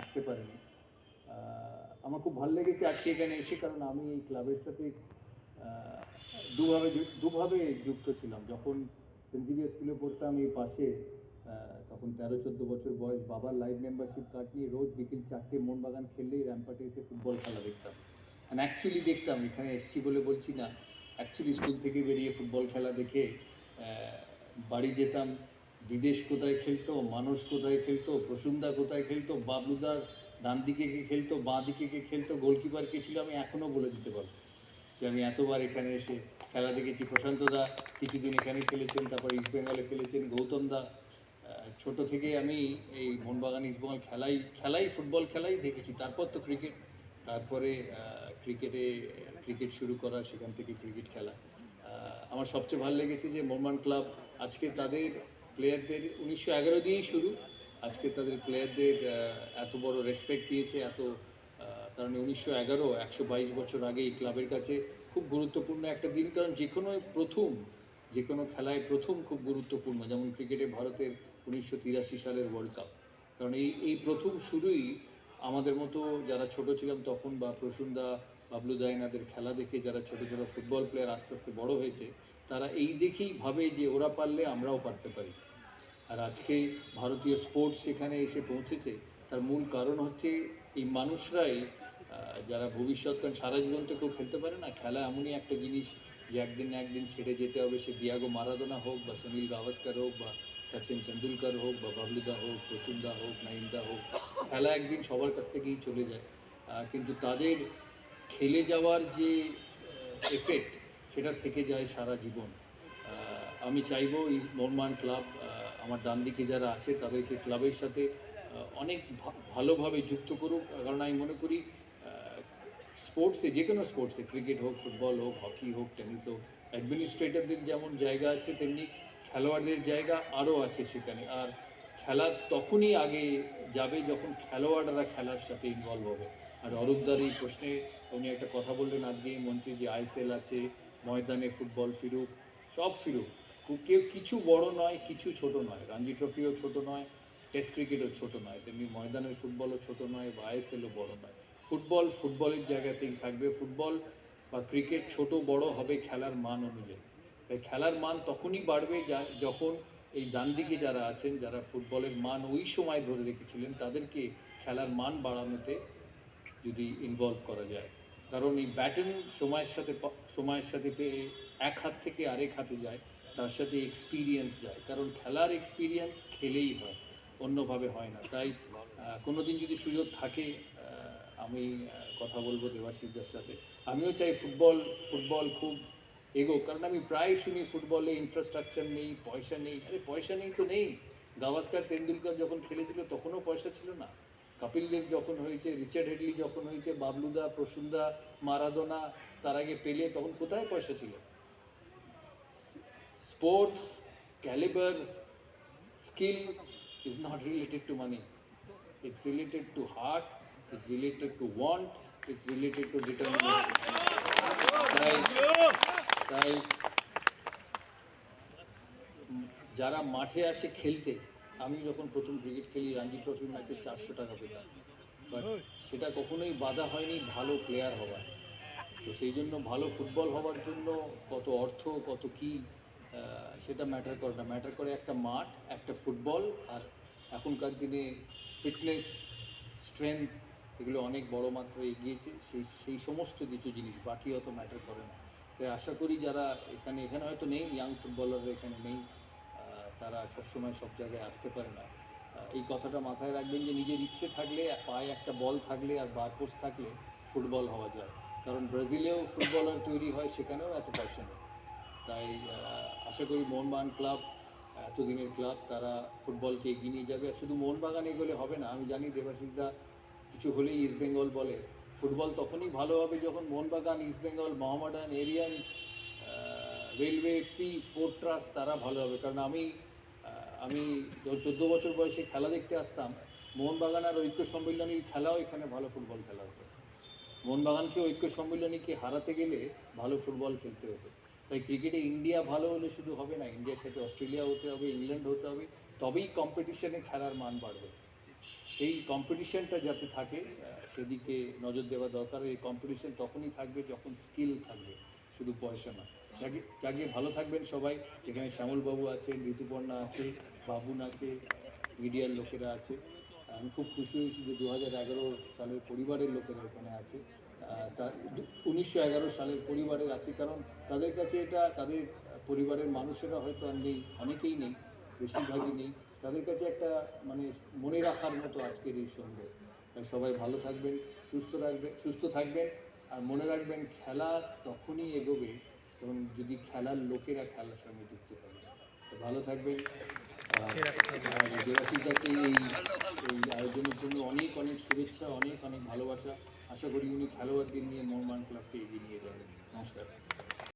আসতে পারেনি। আমার খুব ভালো লেগেছে আজকে এখানে এসে, কারণ আমি এই ক্লাবের সাথে দুভাবে দুভাবে যুক্ত ছিলাম। যখন সেন্ট জেভিয়ার স্কুলে পড়তাম এই পাশে তখন তেরো, চোদ্দ বছর বয়স, বাবার লাইভ মেম্বারশিপ কার্ড নিয়ে রোজ বিকেল চারটে মোহনবাগান খেললেই র্যাম্পাটে এসে ফুটবল খেলা দেখতাম। অ্যাকচুয়ালি দেখতাম, এখানে এসছি বলে বলছি না। অ্যাকচুয়ালি স্কুল থেকে বেরিয়ে ফুটবল খেলা দেখে বাড়ি যেতাম। বিদেশ কোথায় খেলতো, মানুষ কোথায় খেলতো প্রসুন্দা কোথায় খেলতো, বাবলুদার ডান দিকে কে খেলতো বাঁ দিকে কে খেলতো গোলকিপার কে ছিল আমি এখনও বলে দিতে পারব। যে আমি এতবার এখানে এসে খেলা দেখেছি। প্রশান্ত দা কিছুদিন এখানে খেলেছেন, তারপর ইস্ট বেঙ্গলে খেলেছেন, গৌতম দা। ছোট থেকে আমি এই মোহনবাগান ইস্ট বেঙ্গল খেলাই খেলাই ফুটবল খেলাই দেখেছি। তারপর তো ক্রিকেট তারপরে ক্রিকেটে ক্রিকেট শুরু করা, সেখান থেকে ক্রিকেট খেলা। আমার সবচেয়ে ভালো লেগেছে যে মোহনবাগান ক্লাব আজকে তাদের প্লেয়ারদের উনিশশো এগারো দিয়েই শুরু। আজকে তাদের প্লেয়ারদের এত বড় রেসপেক্ট দিয়েছে, এত কারণ উনিশশো এগারো, একশো বাইশ বছর আগে এই ক্লাবের কাছে খুব গুরুত্বপূর্ণ একটা দিন, কারণ যে কোনো প্রথম, যে কোনো খেলায় প্রথম খুব গুরুত্বপূর্ণ, যেমন ক্রিকেটে ভারতের উনিশশো তিরাশি সালের ওয়ার্ল্ড কাপ কারণ এই এই প্রথম শুরুই আমাদের মতো যারা ছোট ছিলাম তখন বা প্রসুন্দা, বাবলু দায়নাদের খেলা দেখে যারা ছোট ছোট ফুটবল প্লেয়ার আস্তে আস্তে বড় হয়েছে তারা এই দেখেই ভাবে যে ওরা পারলে আমরাও পারতে পারি। আর আজকে ভারতীয় স্পোর্টস সেখানে এসে পৌঁছেছে, তার মূল কারণ হচ্ছে এই মানুষরাই যারা ভবিষ্যৎ কারণ সারা জীবন তো কেউ খেলতে পারে না, খেলা এমনই একটা জিনিস যে একদিন না একদিন ছেড়ে যেতে হবে, সে দিয়াগো মারাদোনা হোক বা সুনীল গাভাস্কর হোক বা সচিন তেন্ডুলকর হোক বা বাবলুদা হোক প্রসুন্দা হোক নাইমদা হোক, খেলা একদিন সবার কাছ থেকেই চলে যায়। কিন্তু তাদের খেলে যাওয়ার যে এফেক্ট সেটা থেকে যায় সারা জীবন। আমি চাইব ইস মোরমান ক্লাব আমার ডান দিকে যারা আছে তাদেরকে ক্লাবের সাথে অনেক ভালোভাবে যুক্ত করুক। কারণ আমি মনে করি স্পোর্টসে, যে কোনো স্পোর্টসে, ক্রিকেট হোক, ফুটবল হোক, হকি হোক, টেনিস হোক, অ্যাডমিনিস্ট্রেটরদের যেমন জায়গা আছে, তেমনি খেলোয়াড়দের জায়গা আরও আছে সেখানে। আর খেলা তখনই আগে যাবে যখন খেলোয়াড়রা খেলার সাথে ইনভলভ হবে। আর অরূপদার এই প্রশ্নে উনি একটা কথা বললেন, আজকে এই মঞ্চে যে আইএসএল আছে ময়দানে ফুটবল ফিরুক, সব ফিরুক। কেউ কিছু বড় নয়, কিছু ছোট নয়। রঞ্জি ট্রফিও ছোট নয়, টেস্ট ক্রিকেটও ছোট নয়। তেমনি ময়দানের ফুটবলও ছোট নয়, বা আইএসএলও বড় নয়। ফুটবল ফুটবলের জায়গাতেই থাকবে। ফুটবল বা ক্রিকেট ছোট বড় হবে খেলার মান অনুযায়ী। তাই খেলার মান তখনই বাড়বে যা যখন এই ডান দিকে যারা আছেন, যারা ফুটবলের মান ওই সময় ধরে রেখেছিলেন, তাদেরকে খেলার মান বাড়ানোতে যদি ইনভলভ করা যায়। কারণ এই ব্যাটন সময়ের সাথে সময়ের সাথে পেয়ে এক হাত থেকে আরেক হাতে যায় তার সাথে এক্সপিরিয়েন্স যায়। কারণ খেলার এক্সপিরিয়েন্স খেলেই হয় অন্যভাবে হয় না। তাই আহ, কোনোদিন যদি সুযোগ থাকে আমি কথা বলব দেবাশিসদের সাথে। আমিও চাই ফুটবল ফুটবল খুব এগো কারণ আমি প্রায় শুনি ফুটবলে ইনফ্রাস্ট্রাকচার নেই পয়সা নেই। আরে পয়সা নেই তো নেই। গাভাস্কার তেন্ডুলকর যখন খেলেছিল তখনও পয়সা ছিল না। কপিল দেব যখন হয়েছে, রিচার্ড হেডলি যখন হয়েছে বাবলুদা প্রসুন্দা মারাদোনা, তার আগে পেলে, তখন কোথায় পয়সা ছিল? Sports, calibre, skill is not related to money it's related to heart it's related to want it's related to determination যারা মাঠে আসে খেলতে আমি যখন প্রথম ক্রিকেট খেলি রঞ্জি ট্রফি ম্যাচে চারশো টাকা পেতাম। বাট সেটা কখনোই বাধা হয়নি ভালো প্লেয়ার হওয়ার। তো সেই জন্য ভালো ফুটবল হওয়ার জন্য কত অর্থ কত কি সেটা ম্যাটার করে না। ম্যাটার করে একটা মাঠ একটা ফুটবল আর এখনকার দিনে ফিটনেস স্ট্রেংথ এগুলো অনেক বড় মাত্রায় এগিয়েছে। সেই সেই সমস্ত কিছু জিনিস বাকি অত ম্যাটার করে না। তাই আশা করি যারা এখানে এখানে হয়তো নেই ইয়াং ফুটবলাররা এখানে নেই। তারা সবসময় সব জায়গায় আসতে পারে না। এই কথাটা মাথায় রাখবেন যে নিজের ইচ্ছে থাকলে, পায়ে একটা বল থাকলে আর বারপোস্ট থাকলে ফুটবল হওয়া যায়। কারণ ব্রাজিলেও ফুটবলার তৈরি হয়, সেখানেও এত পয়সা নেই। তাই আশা করি মোহনবাগান ক্লাব এতদিনের ক্লাব তারা ফুটবলকে এগিয়ে নিয়ে যাবে। আর শুধু মোহনবাগান এগোলে হবে না, আমি জানি দেবাশিসদা কিছু হলেই ইস্ট বেঙ্গল বলে, ফুটবল তখনই ভালো হবে যখন Mohun Bagan east Bengal Mohammedan Aryans railway FC port trust তারা ভালো হবে। কারণ আমি আমি চোদ্দ বছর বয়সে খেলা দেখতে আসতাম। মোহনবাগান আর ঐক্য সম্মিলনীর খেলাও এখানে ভালো ফুটবল খেলা হতো। মোহনবাগানকে ঐক্য সম্মিলনীকে হারাতে গেলে ভালো ফুটবল খেলতে হতো। তাই ক্রিকেটে ইন্ডিয়া ভালো হলে শুধু হবে না, ইন্ডিয়ার সাথে অস্ট্রেলিয়া হতে হবে, ইংল্যান্ড হতে হবে, তবেই কম্পিটিশনে খেলার মান বাড়বে। এই কম্পিটিশনটা যাতে থাকে সেদিকে নজর দেওয়া দরকার। এই কম্পিটিশন তখনই থাকবে যখন স্কিল থাকবে, শুধু পয়সা না যাকে যাকে ভালো থাকবেন সবাই। এখানে শ্যামলবাবু আছে ঋতুপর্ণা আছে বাবুন আছে মিডিয়ার লোকেরা আছে। আমি খুব খুশি হয়েছি যে দু হাজার এগারো সালের পরিবারের লোকেরা এখানে আছে। আহ, তা উনিশশো সালের পরিবারের আছে কারণ তাদের কাছে এটা তাদের পরিবারের মানুষেরা হয়তো আর নেই অনেকেই নেই বেশিরভাগই নেই। তাদের কাছে একটা মানে মনে রাখার মতো আজকের এই সন্ধ্যে। তাই সবাই ভালো থাকবেন সুস্থ রাখবেন সুস্থ থাকবেন আর মনে রাখবেন খেলা তখনই এগোবে এবং যদি খেলার লোকেরা খেলার সঙ্গে যুক্ত থাকে, তো ভালো থাকবেন। এই এই আয়োজনের জন্য অনেক অনেক শুভেচ্ছা, অনেক অনেক ভালোবাসা। আশা করি উনি খেলোয়াড়দের নিয়ে মোহনবাগান ক্লাবকে এগিয়ে নিয়ে যাবেন। নমস্কার।